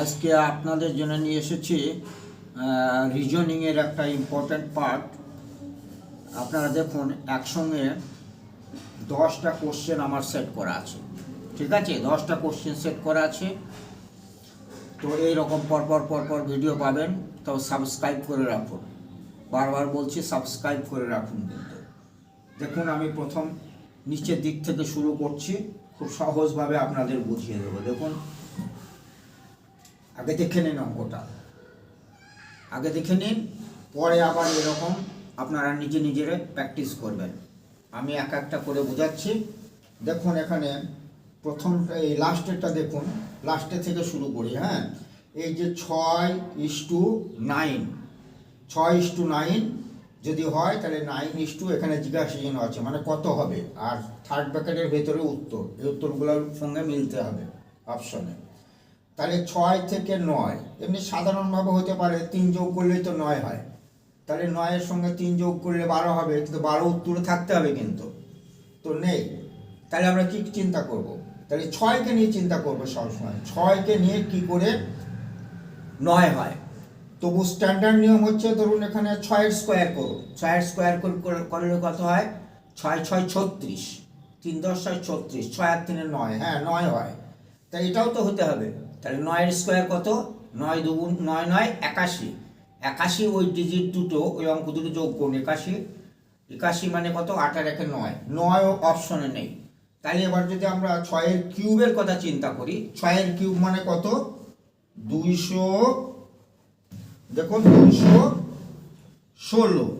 আজকে আপনাদের জন্য নিয়ে এসেছি রিজনিংয়ের একটা ইম্পর্ট্যান্ট পার্ট আপনারা দেখুন একসঙ্গে দশটা কোশ্চেন আমার সেট করা আছে। ঠিক আছে? দশটা কোশ্চেন সেট করা আছে। তো এইরকম পরপর পরপর ভিডিও পাবেন। তো সাবস্ক্রাইব করে রাখুন। বারবার বলছি সাবস্ক্রাইব করে রাখুন কিন্তু। দেখুন, আমি প্রথম নিচের দিক থেকে শুরু করছি। খুব সহজভাবে আপনাদের বুঝিয়ে দেবো। দেখুন আগে দেখে নিন অঙ্কটা। আগে দেখে নিন, পরে আবার এরকম আপনারা নিজে নিজেরে প্র্যাকটিস করবেন। আমি এক একটা করে বোঝাচ্ছি। দেখুন এখানে প্রথম, এই লাস্টেরটা দেখুন। লাস্টে থেকে শুরু করি হ্যাঁ? এই যে ছয় ইস টু নাইন ছয় ইস টু নাইন যদি হয়, তাহলে নাইন ইস টু এখানে জিজ্ঞাসা চিহ্ন আছে মানে কত হবে? আর থার্ড ব্র্যাকেটের ভেতরে উত্তর। এই উত্তরগুলোর সঙ্গে মিলতে হবে অপশনে তাহলে ছয় থেকে নয়, এমনি সাধারণভাবে হতে পারে তিন যোগ করলেই তো নয় হয়। তাহলে নয়ের সঙ্গে তিন যোগ করলে বারো হবে, কিন্তু বারো উত্তরে থাকতে হবে কিন্তু। তো নেই। তাহলে আমরা কি চিন্তা করব? তাহলে ছয়কে নিয়ে চিন্তা করব সবসময়। ছয়কে নিয়ে কি করে নয় হয়। তবু স্ট্যান্ডার্ড নিয়ম হচ্ছে, ধরুন এখানে ছয়ের স্কোয়ার করুন ছয়ের স্কোয়ার করলে কত হয়? ছয় ছয়, ছত্রিশ। তিন দশ, ছয়, ছত্রিশ। ছয় আর তিনে নয়। হ্যাঁ নয় হয়। তাই এটাও তো হতে হবে। তাহলে নয়ের স্কোয়ার কত? নয় দুগুণ, নয় নয় একাশি। একাশি ওই ডিজিট দুটো, ওই অঙ্ক দুটো যোগ করুন, একাশি। একাশি মানে কত? আট আর একে নয়। নয় অপশনে নেই। তাহলে এবার যদি আমরা ছয়ের কিউবের কথা চিন্তা করি, ছয়ের কিউব মানে কত? দুইশো, দেখুন, দুইশো ষোলো।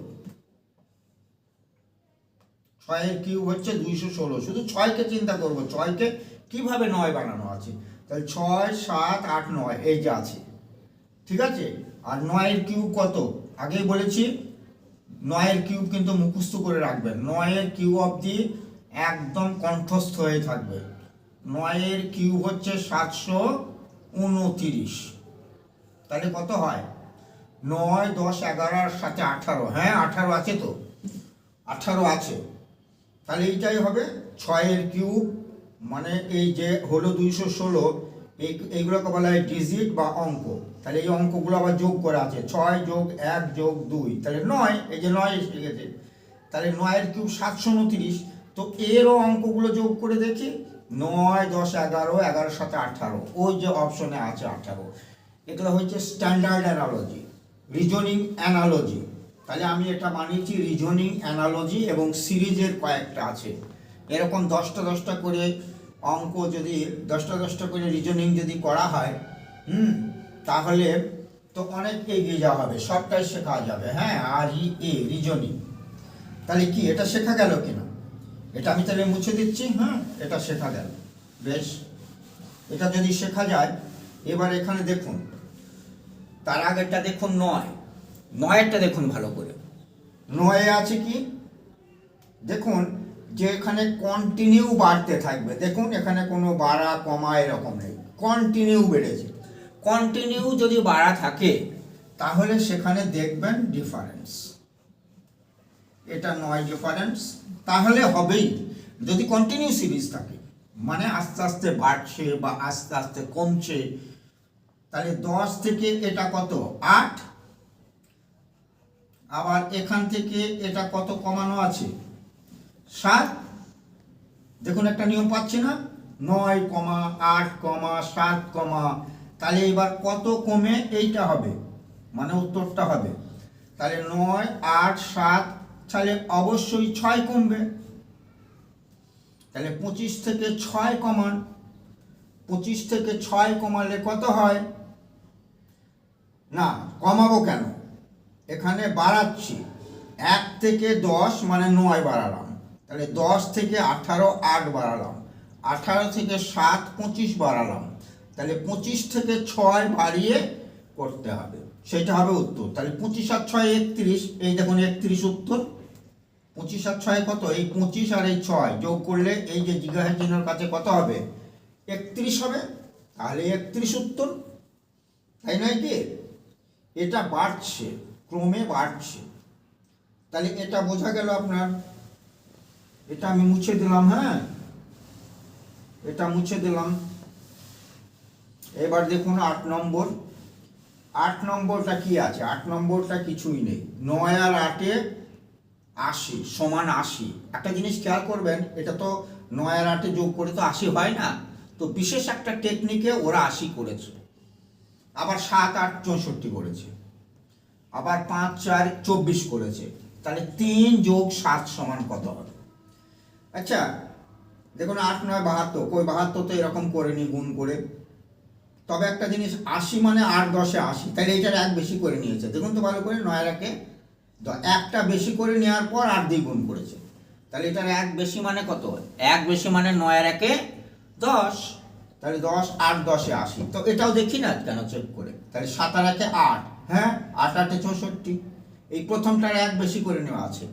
ছয়ের কিউব হচ্ছে দুইশো ষোলো। শুধু ছয়কে চিন্তা করব, ছয়কে কীভাবে নয় বানানো আছে? তাহলে ছয়, সাত, আট, নয়, এই যে আছে। ঠিক আছে? আর নয়ের কিউব কত? আগেই বলেছি, নয়ের কিউব কিন্তু মুখস্থ করে রাখবেন। নয়ের কিউব অবধি একদম কণ্ঠস্থ হয়ে থাকবে। নয়ের কিউব হচ্ছে সাতশো উনতিরিশ। তাহলে কত হয়? নয়, দশ এগারোর সাথে আঠারো। হ্যাঁ আঠারো আছে তো। আঠারো আছে। তাহলে এইটাই হবে ছয়ের কিউব। মানে এই যে হলো দুইশো ষোলো এই এইগুলোকে বলা হয় ডিজিট বা অঙ্ক। তাহলে এই অঙ্কগুলো আবার যোগ করা আছে। ছয় যোগ এক যোগ দুই। তাহলে নয়, এই যে নয় গেছে। তাহলে নয়ের কিউব সাতশো উনত্রিশ। তো এরও অঙ্কগুলো যোগ করে দেখি। নয়, দশ, এগারো এগারোর সাথে আঠারো। ওই যে অপশনে আছে আঠারো। এগুলো হচ্ছে স্ট্যান্ডার্ড অ্যানালজি, রিজনিং অ্যানালজি। তাহলে আমি এটা বানিয়েছি রিজনিং অ্যানালজি এবং সিরিজের কয়েকটা আছে। এরকম দশটা দশটা করে অঙ্ক যদি দশটা দশটা করে রিজনিং যদি করা হয়, হুম, তাহলে তো অনেক এগিয়ে যাওয়া হবে, সবটাই শেখা যাবে হ্যাঁ আর ই, এ রিজনিং তাহলে কি, এটা শেখা গেল কিনা? এটা আমি তাহলে মুছে দিচ্ছি হ্যাঁ এটা শেখা গেল। বেশ, এটা যদি শেখা যায়, এবার এখানে দেখুন, তার আগেরটা দেখুন নয়, নয়েরটা দেখুন ভালো করে। নয়ে আছে কি? দেখুন যে এখানে কন্টিনিউ বাড়তে থাকবে। দেখুন, এখানে কোনো বাড়া, কমা এরকম নেই। কন্টিনিউ বেড়েছে। কন্টিনিউ যদি বাড়া থাকে, তাহলে সেখানে দেখবেন ডিফারেন্স এটা নয় ডিফারেন্স তাহলে হবেই। যদি কন্টিনিউ সিরিজ থাকে মানে আস্তে আস্তে বাড়ছে বা আস্তে আস্তে কমছে, তাহলে দশ থেকে এটা কত? আট। আবার এখান থেকে এটা কত কমানো আছে? সাত। দেখুন, একটা নিয়ম পাচ্ছি না। নয় কমা, আট কমা, সাত কমা। তাহলে এবার কত কমে এইটা হবে? মানে উত্তরটা হবে। তাহলে নয়, আট, সাত, তাহলে অবশ্যই ছয় কমবে। তাহলে পঁচিশ থেকে ছয় কমান। পঁচিশ থেকে ছয় কমালে কত হয়? না, কমাবো কেন? এখানে বাড়াচ্ছি। এক থেকে দশ মানে নয় বাড়ালাম। তাহলে দশ থেকে আঠারো আট বাড়ালাম। আঠারো থেকে সাত, পঁচিশ বাড়ালাম। তাহলে পঁচিশ থেকে ছয় বাড়িয়ে করতে হবে। সেটা হবে উত্তর। তাহলে পঁচিশ আর ছয় একত্রিশ, এই দেখুন একত্রিশ উত্তর। পঁচিশ আর ছয় কত? এই পঁচিশ আর এই ছয় যোগ করলে এই যে জিজ্ঞাসা কাছে কত হবে? একত্রিশ হবে। তাহলে একত্রিশ উত্তর। তাই নয় কি? এটা বাড়ছে, ক্রমে বাড়ছে। তাহলে এটা বোঝা গেল আপনার। এটা আমি মুছে দিলাম হ্যাঁ? এটা মুছে দিলাম। এবার দেখুন আট নম্বর। আট নম্বরটা কি আছে? আট নম্বরটা কিছুই নেই। নয় আর আটে আশি, সমান আশি। একটা জিনিস খেয়াল করবেন, এটা তো নয় আর আটে যোগ করে তো আশি হয় না। তো বিশেষ একটা টেকনিকে ওরা আশি করেছে। আবার সাত, আট, চৌষট্টি করেছে। আবার পাঁচ, চার, চব্বিশ করেছে। তাহলে তিন যোগ সাত সমান কত হবে? আচ্ছা দেখুন আট নয় বাহাত্তর, কই বাহাত্তর তো এরকম করেনি গুণ করে। তবে একটা জিনিস, আশি মানে আট দশে আশি তাহলে এটার এক বেশি করে নিয়েছে। দেখুন তো ভালো করে নয় রাখে একটা বেশি করে নেওয়ার পর আট দিয়ে গুণ করেছে। তাহলে এটার এক বেশি মানে কত? এক বেশি মানে নয় একে দশ। তাহলে দশ, আট দশে আশি। তো এটাও দেখি না কেন চেক করে? তাহলে সাত আর একে আট। হ্যাঁ আট, আটে চৌষট্টি। এই প্রথমটার এক বেশি করে নেওয়া আছে।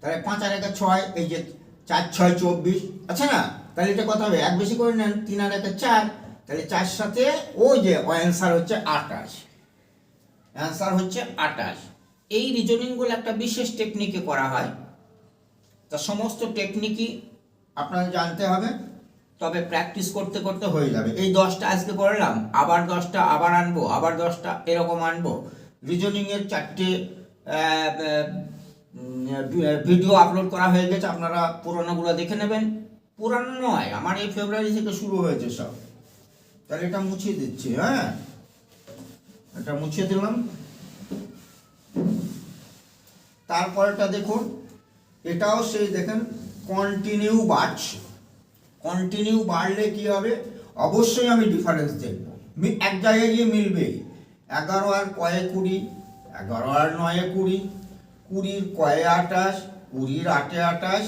তাহলে পাঁচ আর একে ছয়, এই যে চার, ছয়, চব্বিশ। আচ্ছা না, তাহলে এটা কথা হবে, এক বেশি করে নেন, তিন আর একটা চার, তাহলে চার সাথে ওই যে অ্যান্সার হচ্ছে আটাশ অ্যান্সার হচ্ছে আটাশ এই রিজনিংগুলো একটা বিশেষ টেকনিকে করা হয়। তা সমস্ত টেকনিকই আপনাদের জানতে হবে, তবে প্র্যাকটিস করতে করতে হয়ে যাবে। এই দশটা আজকে করলাম, আবার দশটা, আবার আনব, আবার দশটা, এরকম আনব। রিজনিংয়ের চারটে ভিডিও আপলোড করা হয়ে গেছে, আপনারা পুরোনোগুলো দেখে নেবেন। পুরানো নয়, আমার এই ফেব্রুয়ারি থেকে শুরু হয়েছে সব। তাহলে এটা মুছিয়ে দিচ্ছি হ্যাঁ? এটা মুছিয়ে দিলাম। তারপরটা দেখুন, এটাও সেই দেখেন কন্টিনিউ বাড়ছে। কন্টিনিউ বাড়লে কি হবে? অবশ্যই আমি ডিফারেন্স দেখব। এক জায়গায় গিয়ে মিলবে এগারো আর কয়ে কুড়ি, এগারো আর নয়ে কুড়ি কুড়ির কয়ে আটাশ কুড়ির আটে আটাশ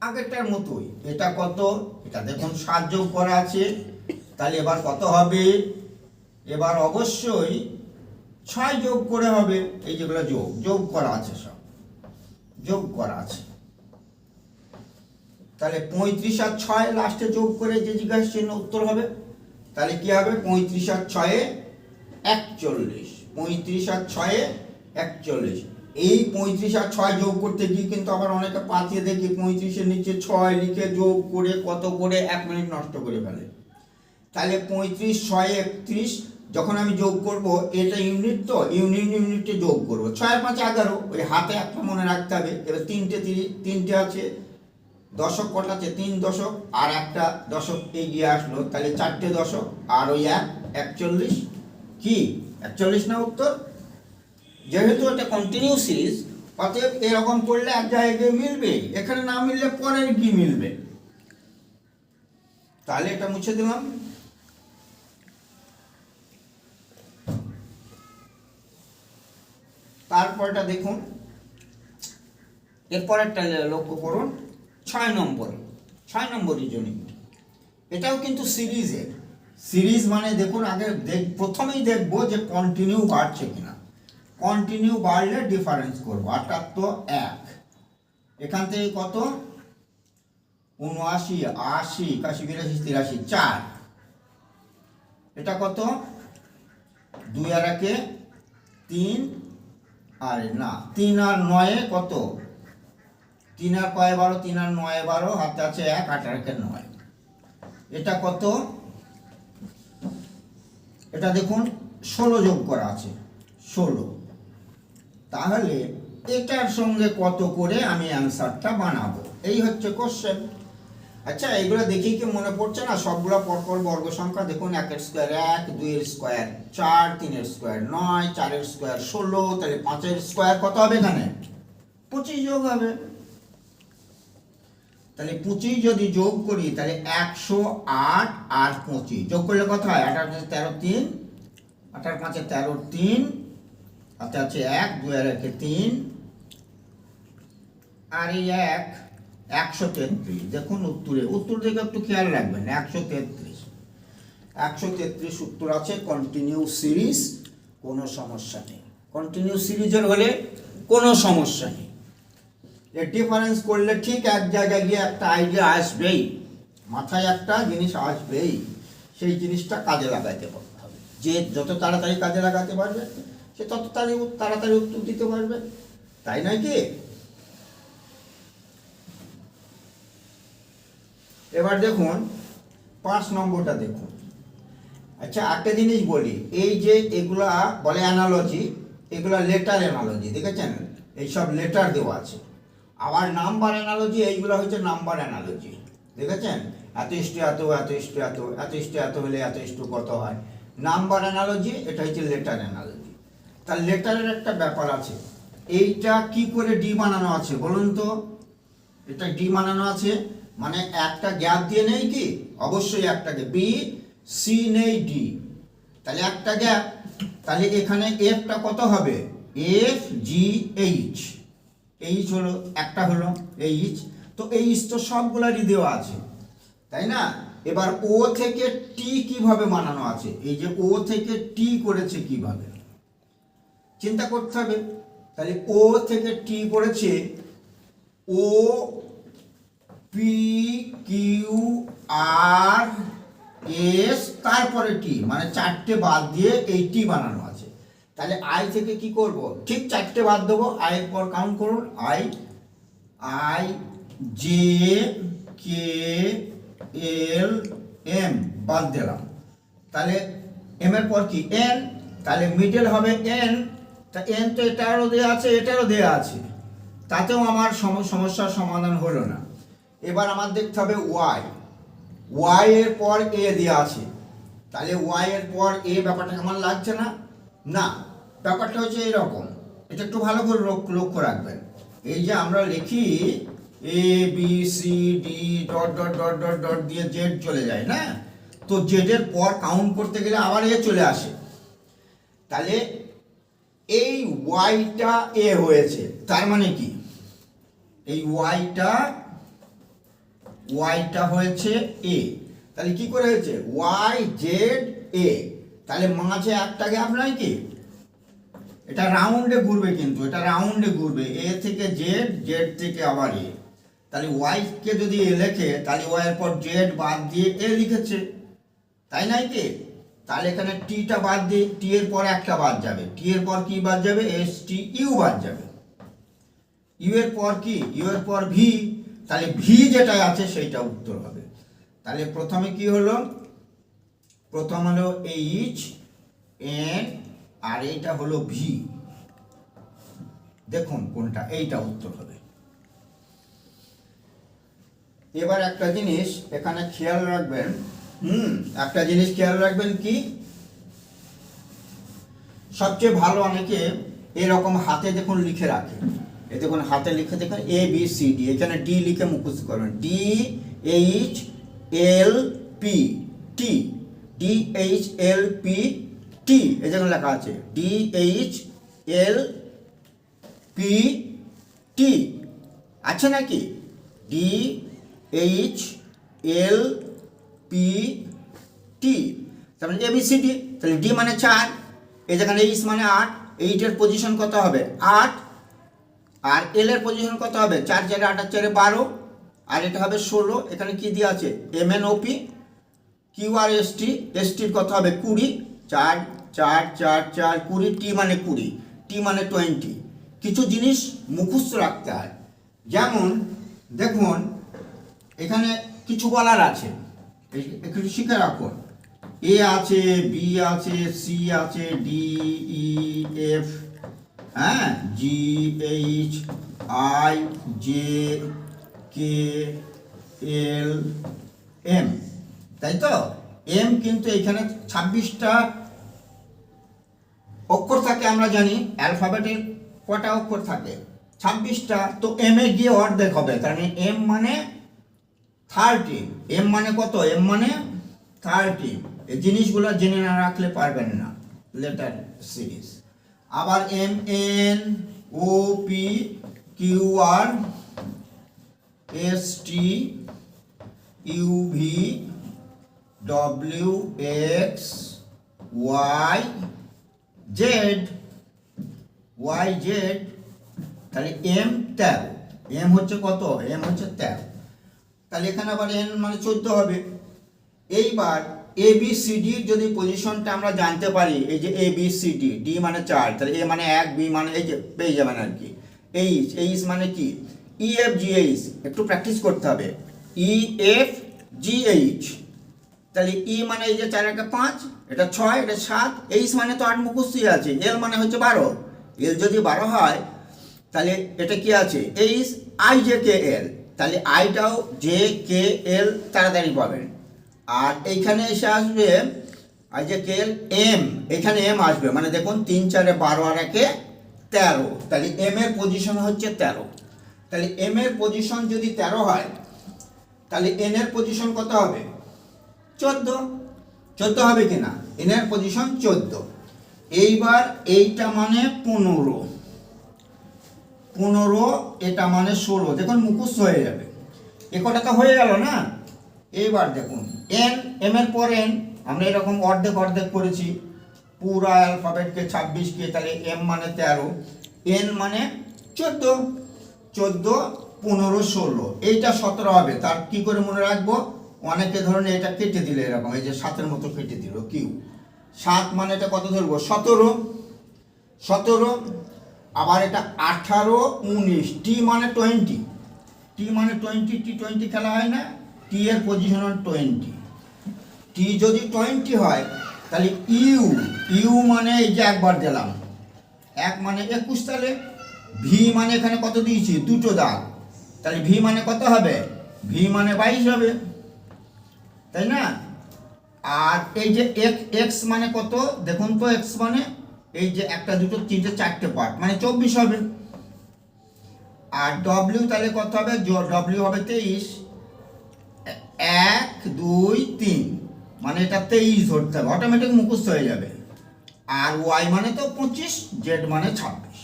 আগেরটার মতোই। এটা কত? এটা দেখুন, সাত যোগ করা আছে। তাহলে এবার কত হবে? এবার অবশ্যই ছয় যোগ করে হবে। এই যেগুলো যোগ যোগ করা আছে সব। যোগ করা আছে। তাহলে পঁয়ত্রিশ আর ছয় লাস্টে যোগ করে যে জিজ্ঞাসা চিহ্ন উত্তর হবে, তাহলে কি হবে? পঁয়ত্রিশ আর ছয়ে একচল্লিশ। পঁয়ত্রিশ আর ছয়ে একচল্লিশ। এই পঁয়ত্রিশ আর ছয় যোগ করতে গিয়ে কিন্তু আবার অনেকে পাঁচিয়ে দেখি, পঁয়ত্রিশের নিচে ছয় লিখে যোগ করে কত করে এক মিনিট নষ্ট করে ফেলে। তাহলে পঁয়ত্রিশ, ছয়, একত্রিশ যখন আমি যোগ করব, এটা ইউনিট তো, ইউনিট, ইউনিটে যোগ করব। ছয়, পাঁচ, এগারো, ওই হাতে একটা মনে রাখতে হবে। এবার তিনটে তিনটে আছে, দশক কটা আছে? তিন দশক আর একটা দশক এগিয়ে আসলো। তাহলে চারটে দশক আর ওই এক, একচল্লিশ। কি? একচল্লিশ না উত্তর? যেহেতু এটা কন্টিনিউ সিরিজ অতএব এরকম করলে এক জায়গায় গিয়ে মিলবে, এখানে না মিললে পরের কি মিলবে। তাহলে এটা মুছে দিলাম। তারপরটা দেখুন। এরপরেরটা লক্ষ্য করুন। ছয় নম্বর ছয় নম্বর রিজনিং এটাও কিন্তু সিরিজের সিরিজ মানে দেখুন, আগে প্রথমেই দেখব যে কন্টিনিউ বাড়ছে কিনা। কন্টিনিউ বাড়লে ডিফারেন্স করব। আটাত্তর এক। এখান থেকে কত? উনআশি, আশি, একাশি, বিরাশি, তিরাশি, চার। এটা কত? দুই আর একে তিন। আর না, তিন আর নয়ে কত? তিন আর কয় বারো, তিন আর নয় বারো, হাতে আছে এক, আট আর একে নয়। এটা কত? এটা দেখুন, ষোলো যোগ করা আছে, ষোলো। তাহলে এটার সঙ্গে কত করে আমি অ্যান্সারটা বানাবো? এই হচ্ছে কোশ্চেন আচ্ছা এগুলো দেখেই কি মনে পড়ছে না? সবগুলো পরপর বর্গ সংখ্যা দেখুন, একের স্কোয়ার এক, দুইয়ের স্কোয়ার চার, তিনের স্কোয়ার নয়, চারের স্কোয়ার ষোলো, তাহলে পাঁচের স্কোয়ার কত হবে এখানে? পঁচিশ যোগ হবে। তাহলে পঁচিশ যদি যোগ করি, তাহলে একশো আট আর পঁচিশ। যোগ করলে কত হয়? আঠার তেরো তিন, আঠার পাঁচে তেরো তিন হাতে আছে এক, দুই, আর একে তিন। আর এই এক, একশো তেত্রিশ। দেখুন উত্তরে, উত্তর দিকে একটু খেয়াল রাখবেন, একশো তেত্রিশ। একশো তেত্রিশ উত্তর আছে কন্টিনিউ সিরিজ কোনো সমস্যা নেই। কন্টিনিউ সিরিজের হলে কোনো সমস্যা নেই। এর ডিফারেন্স করলে ঠিক এক জায়গায় গিয়ে একটা আইডিয়া আসবেই। মাথায় একটা জিনিস আসবেই। সেই জিনিসটা কাজে লাগাইতে পারতে হবে। যে যত তাড়াতাড়ি কাজে লাগাতে পারবে সে তত তাড়াতাড়ি তাড়াতাড়ি উত্তর দিতে পারবে। তাই নয় কি? এবার দেখুন, পাঁচ নম্বরটা দেখুন। আচ্ছা একটা জিনিস বলি, এই যে এগুলা বলে অ্যানালজি এগুলা লেটার অ্যানালজি দেখেছেন? এইসব লেটার দেওয়া আছে। আবার নাম্বার অ্যানালজি এইগুলো হচ্ছে নাম্বার অ্যানালজি দেখেছেন? এত ইস্টু এত এত ইস্টু এত এত ইস্টু এত হলে এত ইস্টু কত হয়? নাম্বার অ্যানালজি এটা হচ্ছে লেটার অ্যানালজি তার লেটারের একটা ব্যাপার আছে। এইটা কি করে ডি বানানো আছে বলুন তো? এটা ডি বানানো আছে মানে একটা গ্যাপ দিয়ে নেই কি? অবশ্যই একটাকে বি, সি নেই ডি। তাহলে একটা গ্যাপ। তাহলে এখানে এফটা কত হবে? F G H. এইচ হলো, একটা হলো এইচ। তো এইচ তো সবগুলারই দেওয়া আছে, তাই না? এবার ও থেকে টি কীভাবে বানানো আছে? এই যে ও থেকে টি করেছে কীভাবে? চিন্তা করতে হবে। তাহলে ও থেকে টি করেছে O P Q R S তারপরে টি মানে চারটে বাদ দিয়ে এই টি বানানো আছে। তাহলে আই থেকে কি করব? ঠিক চারটে বাদ দেবো। আই এর পর কাউন্ট করুন। I I J K L M বাদ দিলাম। তাহলে এম এর পর কি? এন তাহলে মিডল হবে এন তা এন তো এটারও দেওয়া আছে, এটারও দেওয়া আছে। তাতেও আমার সম- সমস্যার সমাধান হলো না। এবার আমার দেখতে হবে ওয়াই। ওয়াই এর পর এ দেওয়া আছে। তাহলে ওয়াই এর পর এ ব্যাপারটা আমার লাগছে না? না, ব্যাপারটা হচ্ছে এরকম। এটা একটু ভালো করে লক্ষ্য রাখবেন। এই যে আমরা লিখি A, B, C, D, dot dot dot dot dot দিয়ে জেড চলে যায়, না? তো জেডের পর কাউন্ট করতে গেলে আবার এ চলে আসে। তাহলে এই ওয়াইটা এ হয়েছে। তার মানে কি? এই ওয়াইটা ওয়াইটা হয়েছে এ তাহলে কি করে হয়েছে? ওয়াই জেড এ তাহলে মাঝে একটা গ্যাপ নাই কি? এটা রাউন্ডে ঘুরবে কিন্তু, এটা রাউন্ডে ঘুরবে। এ থেকে জেড জেড থেকে আবার এ তাহলে ওয়াই কে যদি এ লেখে, তাহলে ওয়াই এর পর জেড বাদ দিয়ে এ লিখেছে। তাই নাই কি? তাহলে এখানে টিটা বাদ দিয়ে টি এর পর একটা বাদ যাবে। টি এর পর কি বাদ যাবে? এস টি ইউ বাদ যাবে। ইউ এর পর কি? ইউ এর পর ভি তাহলে ভি যেটা আছে সেইটা উত্তর হবে। তাহলে প্রথমে কি হলো? প্রথম হলো এইচ এন আর এইটা হলো ভি দেখুন কোনটা, এইটা উত্তর হবে। এবার একটা জিনিস, এখানে খেয়াল রাখবেন হুম, একটা জিনিস খেয়াল রাখবেন কি? সবচেয়ে ভালো অনেকে এরকম হাতে দেখুন লিখে রাখে। এ দেখুন, হাতে লিখে দেখুন এ বি সি ডি এখানে ডি লিখে মুখস্থ করবেন D H L P T D H L P T এই যেখানে লেখা আছে। D H L P T আছে নাকি? D H L P T তারপরে এবিসিডি তাহলে ডি মানে চার, এই যেখানে এইচ মানে আট এইটের পজিশন কত হবে? আট, আর এল এর পজিশন কত হবে? চার চারে আট আর চারে বারো, আর এটা হবে ষোলো, এখানে কি দিয়ে আছে? M N O P Q R S T S টির কত হবে? কুড়ি, চার চার চার চার, কুড়ি টি মানে কুড়ি টি মানে টোয়েন্টি কিছু জিনিস মুখস্থ রাখতে হয়। যেমন, দেখুন, এখানে কিছু বলার আছে। একটু শিখে রাখুন এ আছে, বি আছে, সি আছে, ডি, ই, এফ হ্যাঁ? G, H, I, J, K, L, M. তাই তো? এম কিন্তু এখানে ছাব্বিশটা অক্ষর থাকে, আমরা জানি। অ্যালফাবেটের কটা অক্ষর থাকে? ছাব্বিশটা। তো এম এ গিয়ে অর্ধেক হবে। কারণ এম মানে থার্টি এম মানে কত? এম মানে থার্টি এই জিনিসগুলো জেনে না রাখলে পারবেন না। লেটার সিরিজ আবার M N O P Q R S T U V W X Y Z Y Z তাহলে এম তেরো। এম হচ্ছে কত? এম হচ্ছে তেরো। তাহলে এখানে আবার এন মানে চোদ্দ হবে। এইবার এ বি সি ডি যদি পজিশনটা আমরা জানতে পারি, এই যে A B C D D মানে চার, তাহলে এ মানে এক বি মানে এই যে পেয়ে যাবেন আর কি। এইচ এইচ মানে কি? ই এফ জি এইচ একটু প্র্যাকটিস করতে হবে। ই এফ জি এইচ তাহলে ই মানে এই যে চার একটা পাঁচ, এটা ছয়, এটা সাত এইচ মানে তো আট মুখস্থই আছে এল মানে হচ্ছে বারো। এল যদি বারো হয়, তাহলে এটা কি আছে? H I J K L তাহলে আইটাও জে, কে, এল তাড়াতাড়ি পাবেন। আর এইখানে এসে আসবে I J K, L, M, এখানে এম আসবে। মানে দেখুন, তিন, চারে বারো আর একে তেরো। তাহলে এম এর পজিশন হচ্ছে তেরো। তাহলে এম এর পজিশন যদি তেরো হয়, তাহলে এন এর পজিশন কত হবে? চোদ্দ। চোদ্দ হবে কি না এন এর পজিশন চোদ্দ। এইবার এইটা মানে পনেরো। পনেরো, এটা মানে ষোলো। দেখুন, মুখস্থ হয়ে যাবে। এ কটা তো হয়ে গেল না? এইবার দেখুন এন এম এর পর এন আমরা এরকম অর্ধেক অর্ধেক করেছি। পুরা অ্যালফাবেটকে ছাব্বিশকে তাহলে এম মানে তেরো এন মানে চোদ্দ। চোদ্দ, পনেরো, ষোলো। এইটা সতেরো হবে। তার কি করে মনে রাখব? অনেকে ধরুন এটা কেটে দিলে এরকম, এই যে সাতের মতো কেটে দিল, কিউ। সাত মানে এটা কত ধরবো? সতেরো। সতেরো আবার এটা আঠারো উনিশ টি মানে টোয়েন্টি টি মানে টোয়েন্টি টি টোয়েন্টি খেলা হয় না। টি এর পজিশন টোয়েন্টি টি যদি টোয়েন্টি হয়, তাহলে ইউ ইউ মানে এই যে একবার দিলাম। এক মানে একুশ তাহলে ভি মানে এখানে কত দিয়েছি? দুটো দাগ। তাহলে ভি মানে কত হবে? ভি মানে বাইশ হবে। তাই না? আর এই যে এক্স মানে কত? দেখুন তো এক্স মানে এই যে একটা দুটো, তিনটে, চারটে পার্ট মানে চব্বিশ হবে। আর ডব্লিউ তাহলে কত হবে? ডব্লিউ হবে তেইশ। এক, দুই, তিন। মানে এটা তেইশ ধরতে হবে অটোমেটিক মুখস্থ হয়ে যাবে। আর ওয়াই মানে তো পঁচিশ জেড মানে ছাব্বিশ।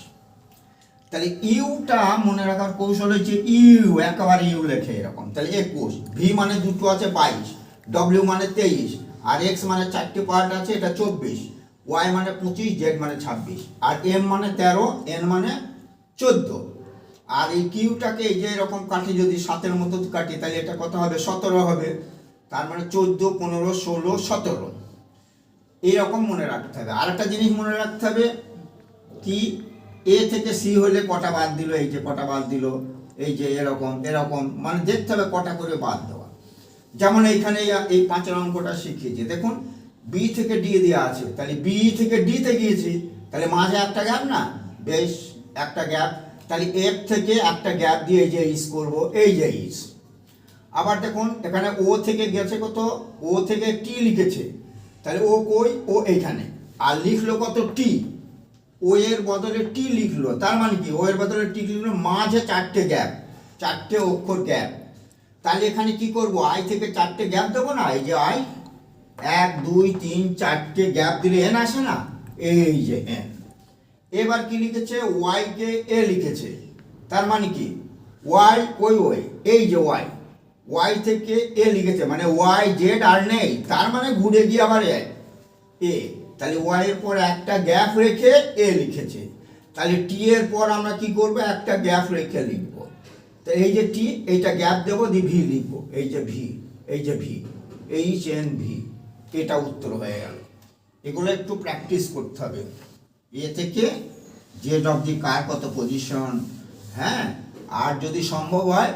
তাহলে ইউটা মনে রাখার কৌশল হচ্ছে ইউ একেবারে ইউ লেখে এরকম। তাহলে একুশ ভি মানে দুটো আছে বাইশ ডব্লিউ মানে তেইশ, আর এক্স মানে চারটে পার্ট আছে, এটা চব্বিশ। ওয়াই মানে পঁচিশ জেড মানে ছাব্বিশ। আর এম মানে তেরো এন মানে চোদ্দ। আর এই কিউটাকে এই যে এরকম কাটি যদি সাতের মতো কাটি, তাহলে এটা কত হবে? সতেরো হবে। তার মানে চোদ্দ, পনেরো, ষোলো, সতেরো। এইরকম মনে রাখতে হবে। আর একটা জিনিস মনে রাখতে হবে কি? এ থেকে সি হলে কটা বাদ দিল? এই যে কটা বাদ দিল, এই যে এরকম এরকম। মানে দেখতে হবে কটা করে বাদ দেওয়া। যেমন এইখানে এই পাঁচের অঙ্কটা শিখিয়েছে। দেখুন বি থেকে ডি দেওয়া আছে। তাহলে বি থেকে ডিতে গিয়েছি, তাহলে মাঝে একটা গ্যাপ না? বেশ, একটা গ্যাপ তাহলে এফ থেকে একটা গ্যাপ দিয়ে যে ইস করব, এই যে ইস আবার দেখুন, এখানে ও থেকে গেছে কত? ও থেকে টি লিখেছে। তাহলে ও কই? ও এইখানে। আর লিখলো কত? টি ও এর বদলে টি লিখলো। তার মানে কি? ও এর বদলে টি লিখলো, মাঝে চারটে গ্যাপ চারটে অক্ষর গ্যাপ তাহলে এখানে কি করব? আই থেকে চারটে গ্যাপ দেবো না? এই যে আই এক, দুই, তিন, চারটে গ্যাপ দিলে এন আসে না? এই যে এন। এবার কি লিখেছে? ওয়াই কে এ লিখেছে। তার মানে কি? ওয়াই ওই ওই এই যে ওয়াই। ওয়াই থেকে এ লিখেছে মানে ওয়াই জেড আর নেই, তার মানে ঘুরে গিয়ে আবার এ। তাহলে ওয়াই এর পর একটা গ্যাপ রেখে এ লিখেছে। তাহলে টি এর পর আমরা কি করব? একটা গ্যাপ রেখে লিখব। তো এই যে টি, এইটা গ্যাপ দেবো দি ভি লিখব। এই যে ভি, এই যে ভি, এইচ এন ভি। এটা উত্তর হয়ে গেল। এগুলো একটু প্র্যাকটিস করতে হবে। এ থেকে জেড অবধি কার কত পজিশন হ্যাঁ? আর যদি সম্ভব হয়,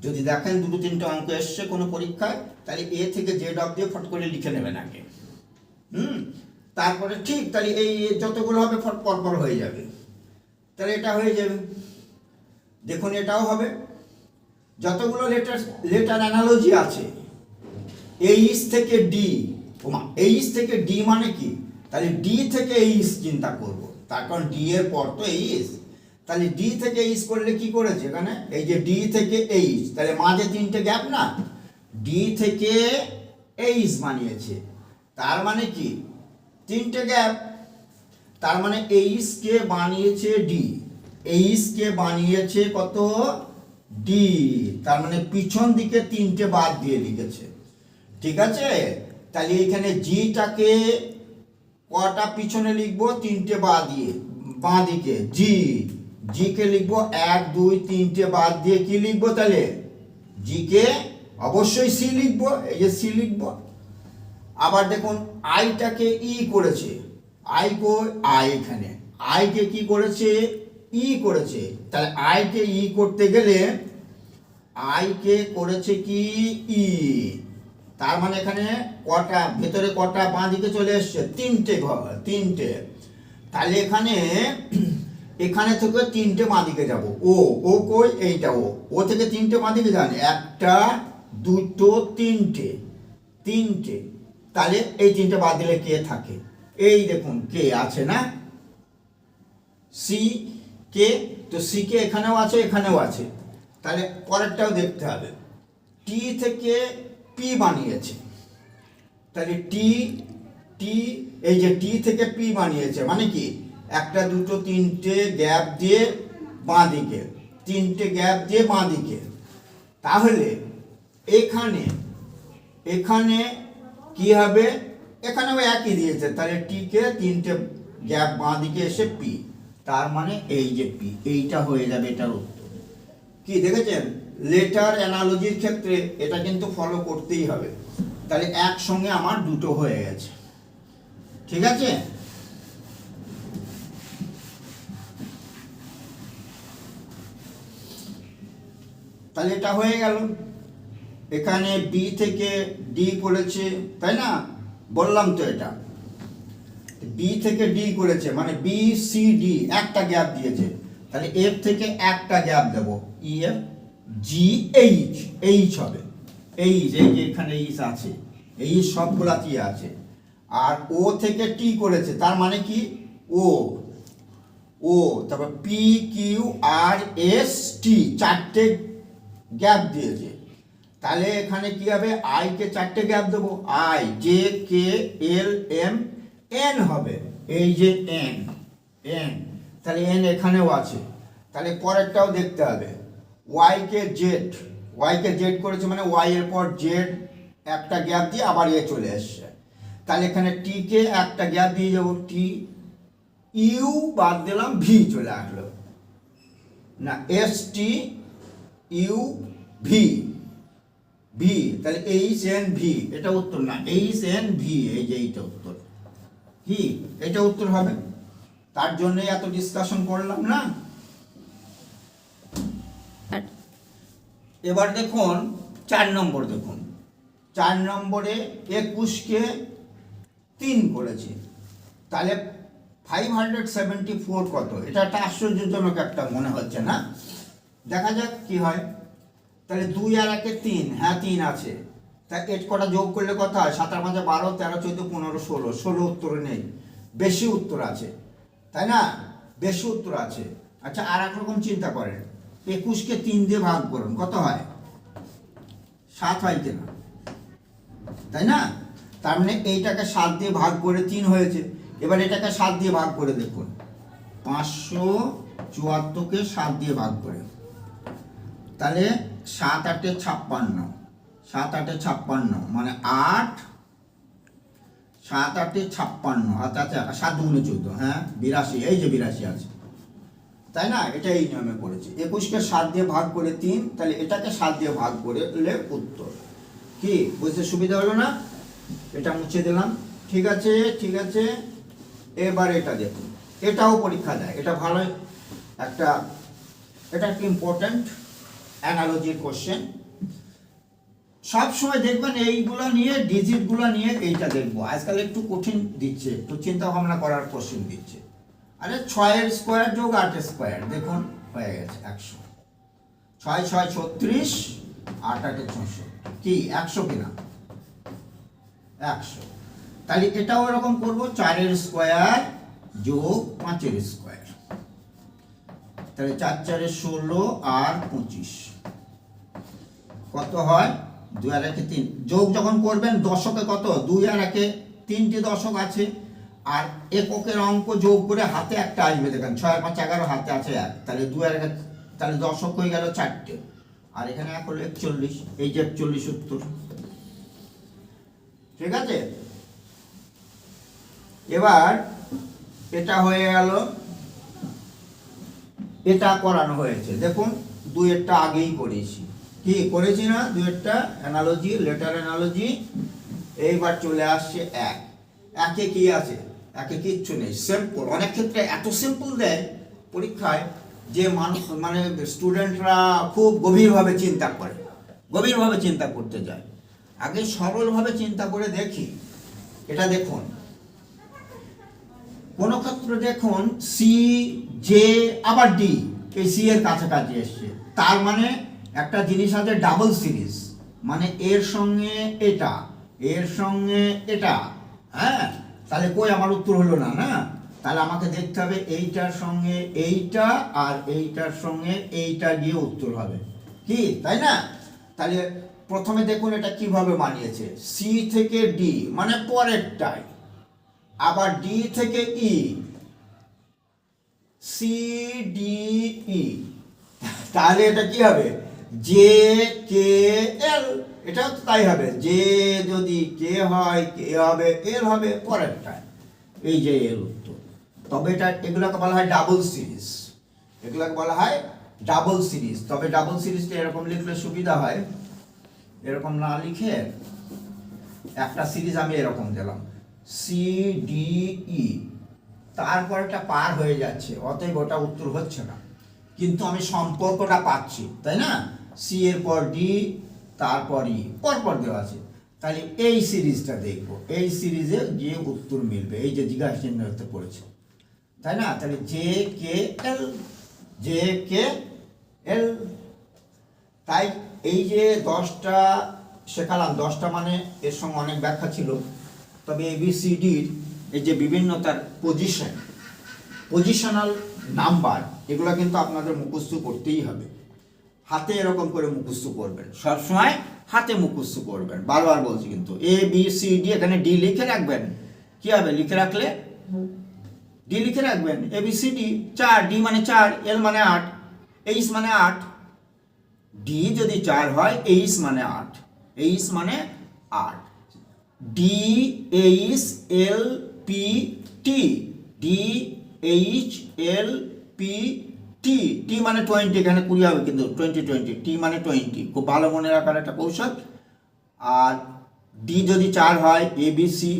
যদি দেখেন দুটো তিনটে অঙ্ক এসছে কোনো পরীক্ষায়, তাহলে এ থেকে জেড অবধি ফট করে লিখে নেবেন আগে। হুম? তারপরে ঠিক তাহলে এই যতগুলো হবে ফট পরপর হয়ে যাবে। তাহলে এটা হয়ে যাবে। দেখুন, এটাও হবে। যতগুলো লেটার লেটার অ্যানালজি আছে এইচ থেকে ডি ওমা এইচ থেকে ডি মানে কি? তাহলে ডি থেকে এইচ চিন্তা করব। তার কারণ ডি এর পর তো এইচ তাহলে ডি থেকে এইচ করলে কি করেছে এখানে? এই যে ডি থেকে এইচ তাহলে মাঝে তিনটে গ্যাপ না? ডি থেকে এইচ বানিয়েছে। তার মানে কি? তিনটে গ্যাপ। তার মানে এইচ কে বানিয়েছে ডি। এইচ কে বানিয়েছে কত? ডি। তার মানে পিছন দিকে তিনটে বাদ দিয়ে লিখেছে। ঠিক আছে? তাহলে এখানে জিটাকে কটা পিছনে লিখব? তিনটে বাদ দিয়ে, বাঁ দিকে। জি, জিকে লিখব এক, দুই, তিনটে বাদ দিয়ে কি লিখব তাহলে? জিকে, অবশ্যই সি লিখব, এই যে সি লিখব। আবার দেখুন, আইটাকে ই করেছে। আই কো, আই এখানে। আইকে কি করেছে? ই করেছে। তাহলে আইকে ই করতে গেলে আইকে করেছে কি? ই। তার মানে এখানে কটা, ভেতরে কটা বাঁ দিকে চলে এসছে, তিনটে ঘর, তিনটে। তাহলে এখানে এখানে থেকে তিনটে বাঁ দিকে যাব। ও ও কই? এইটা ও। ও থেকে তিনটে বাঁ দিকে যান। একটা, দুটো, তিনটে। তিনটে। তাহলে এই তিনটে বাদ দিলে কে থাকে? এই দেখুন, কে আছে না? C, K? তো সি কে এখানেও আছে এখানেও আছে। তাহলে পরেরটাও দেখতে হবে। টি থেকে পি বানিয়েছে। তাহলে টি টি এই যে টি থেকে পি বানিয়েছে মানে কি? একটা, দুটো, তিনটে গ্যাপ দিয়ে বাঁ দিকে তিনটে গ্যাপ দিয়ে বাঁ দিকে তাহলে এখানে এখানে কি হবে? এখানেও একই দিয়েছে। তাহলে টিকে তিনটে গ্যাপ বাঁ দিকে এসে পি তার মানে এই যে পি এইটা হয়ে যাবে এটার উত্তর। কি, দেখেছেন? লেটার অ্যানালজির ক্ষেত্রে এটা কিন্তু ফলো করতেই হবে। তাহলে একসঙ্গে আমার দুটো হয়ে গেছে। ঠিক আছে? তাহলে এটা হয়ে গেল। এখানে বি থেকে ডি করেছে, তাই না? বললাম তো এটা। বি থেকে ডি করেছে মানে বি সি ডি একটা গ্যাপ দিয়েছে। তাহলে এফ থেকে একটা গ্যাপ দেবো। E F G H H হবে। এইচ এই যে এখানে এইচ আছে, এই সবগুলাতেই আছে। আর ও থেকে টি করেছে, তার মানে কি? ও ও তারপর P Q R S T চারটে গ্যাপ দিয়েছে। তাহলে এখানে কি হবে? আই কে চারটে গ্যাপ দেবো। I J K L M N হবে। এই যে এন এন তাহলে এন এখানেও আছে। তাহলে পরেরটাও দেখতে হবে। Y K Z Y K Z করেছে মানে ওয়াই এর পর জেড একটা গ্যাপ দিয়ে আবার এ চলে এসছে। তাহলে এখানে টি কে একটা গ্যাপ দিয়ে যাব টি ইউ বাদ দিলাম ভি চলে আসলো। না S T U V V তাহলে এইচ এন ভি এটা উত্তর না এইচ এন ভি এই যে এইটা উত্তর। কি? এটা উত্তর হবে? তার জন্যই এত ডিসকাশন করলাম না। এবার দেখুন, চার নম্বর দেখুন। চার নম্বরে একুশকে তিন করেছে। তাহলে ফাইভ হান্ড্রেড সেভেন্টি ফোর কত? এটা একটা আশ্চর্যজনক একটা মনে হচ্ছে না? দেখা যাক কি হয়। তাহলে দুই আর একে তিন হ্যাঁ তিন আছে। তা এট কটা যোগ করলে কত হয়? সাতার পাঁচে বারো, তেরো, চোদ্দ, পনেরো, ষোলো। ষোলো উত্তর নেই। বেশি উত্তর আছে। তাই না? বেশি উত্তর আছে। আচ্ছা আর এক রকম চিন্তা করেন। একুশকে তিন দিয়ে ভাগ করুন, কত হয়? সাত হয় কিনা? তাই না? তার মানে এইটাকে সাত দিয়ে ভাগ করে তিন হয়েছে। এবার এটাকে সাত দিয়ে ভাগ করে দেখুন। পাঁচশো চুয়াত্তরকে সাত দিয়ে ভাগ করে। তাহলে সাত আটে ছাপ্পান্ন। সাত আটে ছাপ্পান্ন মানে আট। সাত আটে ছাপ্পান্ন আচ্ছা আচ্ছা সাত দুগুণে চোদ্দ হ্যাঁ বিরাশি, এই যে বিরাশি আছে। তাই না? এটা এই নিয়মে করেছি। একুশকে সাত দিয়ে ভাগ করে তিন, তাহলে এটাকে সাত দিয়ে ভাগ করে এলে উত্তর। কি? বুঝতে সুবিধা হলো না? এটা মুছে দিলাম। ঠিক আছে ঠিক আছে। এবার এটা দেখুন। এটাও পরীক্ষা দেয়। এটা ভালো। একটা, এটা একটা ইম্পর্ট্যান্ট অ্যানালজির কোশ্চেন সব সময় দেখবেন এইগুলো নিয়ে ডিজিটগুলো নিয়ে এইটা দেখব। আজকাল একটু কঠিন দিচ্ছে, একটু চিন্তা ভাবনা করার কোশ্চেন দিচ্ছে। আরে ছয়ের স্কোয়ার যোগ আটের স্কোয়ার, দেখুন, হয়ে গেছে একশো। ছয় ছয়, ছত্রিশ, আট, আটে চৌষট্টি। কি, একশো কিনা? একশো। তাহলে এটাও এরকম করব, চারের স্কোয়ার যোগ পাঁচের স্কোয়ার। তাহলে চার, চারে ষোলো আর পঁচিশ। কত হয়? দুই আর একে তিন। যোগ যখন করবেন, দশকে কত? দুই আর একে তিনটি দশক আছে। আর এককের অঙ্ক যোগ করে হাতে একটা আসবে, দেখেন, ছয় পাঁচ এগারো, হাতে আছে এক। তাহলে দু আর তাহলে দশক হয়ে গেল চারটে। আর এখানে এক হলো একচল্লিশ, এই যে একচল্লিশ উত্তর। ঠিক আছে? এবার এটা হয়ে গেল, এটা করানো হয়েছে। দেখুন দুয়েরটা আগেই করেছি। কি করেছি না? দুয়েরটা অ্যানালজি লেটার অ্যানালজি এইবার চলে আসছে এক। একে কি আছে? একে কিচ্ছু নেই। সিম্পল অনেক ক্ষেত্রে এত সিম্পল দেয় পরীক্ষায় যে মানুষ মানে স্টুডেন্টরা খুব গভীরভাবে চিন্তা করে। গভীরভাবে চিন্তা করতে যায়। আগে সরলভাবে চিন্তা করে দেখি। এটা দেখুন। কোন ক্ষেত্রে দেখুন সি জে আবার ডি এই সি এর কাছাকাছি এসছে। তার মানে একটা জিনিস আছে ডাবল সিরিজ মানে এর সঙ্গে এটা, এর সঙ্গে এটা। হ্যাঁ? তাহলে কই আমার উত্তর হলো না না? তাহলে আমাকে দেখতে হবে এইটার সঙ্গে এইটা আর এইটার সঙ্গে এইটা গিয়ে উত্তর হবে। কি? তাই না? তাহলে প্রথমে দেখুন এটা কীভাবে বানিয়েছে সি থেকে ডি মানে পরেরটাই আবার ডি থেকে ই সি ডি ই তাহলে এটা কি হবে? জে কে এল এটাও তো তাই হবে। যে যদি কে হয়, কে হবে, এর হবে পরেরটায় এই যে এর উত্তর। তবে এটা এগুলোকে বলা হয় ডাবল সিরিজ এগুলোকে বলা হয় ডাবল সিরিজ তবে ডাবল সিরিজটা এরকম লিখলে সুবিধা হয়। এরকম না লিখে একটা সিরিজ আমি এরকম দিলাম। সি ডি ই তারপর এটা পার হয়ে যাচ্ছে। অতএব ওটা উত্তর হচ্ছে না। কিন্তু আমি সম্পর্কটা পাচ্ছি, তাই না? সি এর পর ডি তারপর ই পরপর দেওয়া আছে। তাহলে এই সিরিজটা দেখব। এই সিরিজে যে উত্তর মিলবে। এই যে জিজ্ঞাসা চিহ্নতে পড়েছে। তাই না? তাহলে জে কে এল, জে কে এল। তাই এই যে দশটা শেখালাম, দশটা মানে এর সঙ্গে অনেক ব্যাখ্যা ছিল। তবে এবিসিডির এই যে বিভিন্ন তার পজিশন পজিশনাল নাম্বার এগুলো কিন্তু আপনাদের মুখস্থ করতেই হবে। হাতে এরকম করে মুখস্থ করবেন। সবসময় হাতে মুখস্থ করবেন। বারবার বলছি কিন্তু এ বি সি ডি এখানে ডি লিখে রাখবেন। কি হবে? লিখে রাখলে? ডি লিখে রাখবেন। এ বি সি ডি চার। ডি মানে চার এল মানে আট। এইচ মানে আট। ডি যদি চার হয় এইচ মানে আট। এইচ মানে আট। D H L P T D H L P T T মানে টোয়েন্টি এখানে কুড়ি হবে কিন্তু টোয়েন্টি টোয়েন্টি টি মানে টোয়েন্টি খুব ভালো মনে রাখার একটা কৌশল। আর ডি যদি চার হয় এ বি সি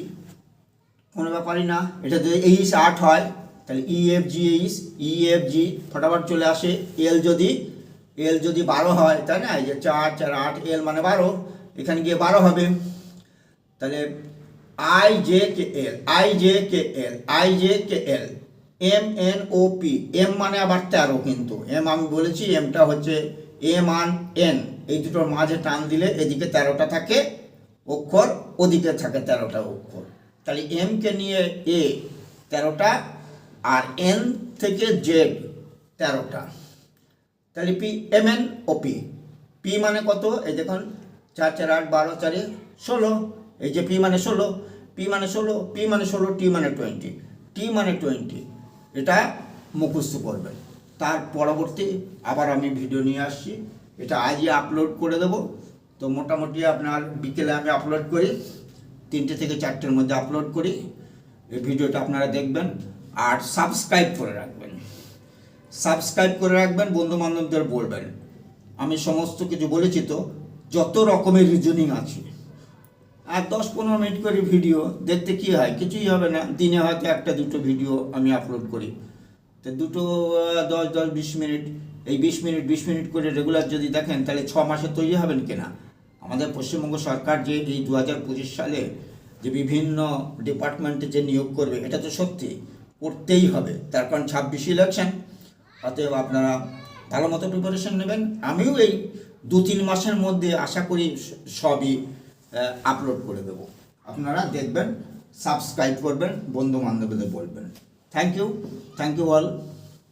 কোনো ব্যাপারই না। এটা যদি এইচ আট হয়, তাহলে E F G H E F G ফটাফট চলে আসে। এল যদি এল যদি বারো হয়, তাই না? এই যে চার চার, আট এল মানে বারো, এখানে গিয়ে বারো হবে। তাহলে I J K L I J K L I J K L M N O P M মানে আবার তেরো কিন্তু। এম আমি বলেছি এমটা হচ্ছে এম আন এন এই দুটোর মাঝে টান দিলে এদিকে তেরোটা থাকে, অক্ষর ওদিকে থাকে তেরোটা অক্ষর। তাহলে এম কে নিয়ে এ তেরোটা আর এন থেকে জেড তেরোটা। তাহলে P M N O P P মানে কত? এই দেখুন, চার চার, আট, বারো, চারে ষোলো। এই যে পি মানে ষোলো পি মানে ষোলো পি মানে ষোলো টি মানে টোয়েন্টি। টি মানে টোয়েন্টি। এটা মুখস্থ করবেন। তার পরবর্তী আবার আমি ভিডিও নিয়ে আসছি। এটা আজই আপলোড করে দেবো। তো মোটামুটি আপনার বিকেলে আমি আপলোড করি। তিনটে থেকে চারটের মধ্যে আপলোড করি। এই ভিডিওটা আপনারা দেখবেন। আর সাবস্ক্রাইব করে রাখবেন। সাবস্ক্রাইব করে রাখবেন বন্ধু বান্ধবদের বলবেন। আমি সমস্ত কিছু বলেছি তো, যত রকমের রিজনিং আছে। আর দশ পনেরো মিনিট করে ভিডিও দেখতে কি হয়? কিছুই হবে না। দিনে হয়তো একটা, দুটো ভিডিও আমি আপলোড করি। তো দুটো দশ দশ, বিশ মিনিট। এই বিশ মিনিট বিশ মিনিট করে রেগুলার যদি দেখেন, তাহলে ছ মাসে তৈরি হবেন কিনা? আমাদের পশ্চিমবঙ্গ সরকার যে এই দু হাজার পঁচিশ সালে যে বিভিন্ন ডিপার্টমেন্টে যে নিয়োগ করবে, এটা তো সত্যি, করতেই হবে। তার কারণ ছাব্বিশ ইলেকশন অতএব আপনারা ভালো মতো প্রিপারেশন নেবেন। আমিও এই দু তিন মাসের মধ্যে আশা করি সবই আপলোড করে দেব। আপনারা দেখবেন সাবস্ক্রাইব করবেন বন্ধু বান্ধবদের বলবেন। Thank you thank you all